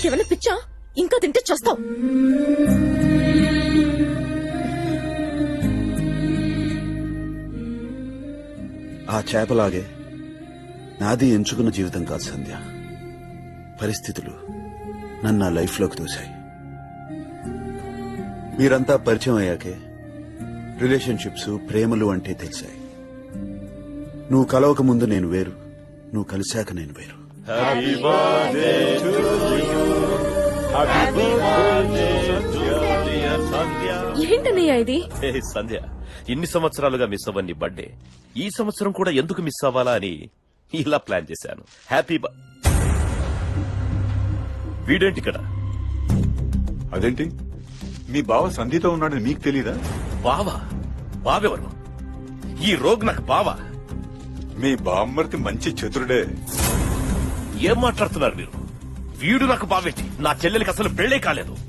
నీకేమైనా పిచ్చా? ఇంకా తింటే చస్తావు. ఆ చేపలాగే నాది ఎంచుకున్న జీవితం కాదు సంధ్య. పరిస్థితులు నన్ను నా లైఫ్లోకి తోశాయి. మీరంతా పరిచయం అయ్యాకే రిలేషన్షిప్స్ ప్రేమలు అంటే తెలిసాయి. నువ్వు కలవక ముందు నేను వేరు నువ్వు కలిశాక నేను వేరు. ఏంటన్నయ్య ఇది? ఏ సంధ్య ఇన్ని సంవత్సరాలుగా మిస్ అవ్వని బర్త్డే. ఈ సంవత్సరం కూడా ఎందుకు మిస్ అవ్వాలా అని ఇలా ప్లాన్ చేశాను. హ్యాపీ బ- వీడేంటి ఇక్కడ? అదేంటి? మీ బావ సంధితో ఉన్నాడని మీకు తెలీదా? బావా? బావెవరు? ఈ రోగ్ నాకు బావా. మీ బామ్మర్తి మంచి చతురుడే. ఏం మాట్లాడుతున్నారు మీరు? వీడు నాకు బావేంటి నా చెల్లెలికి అసలు పెళ్ళే కాలేదు.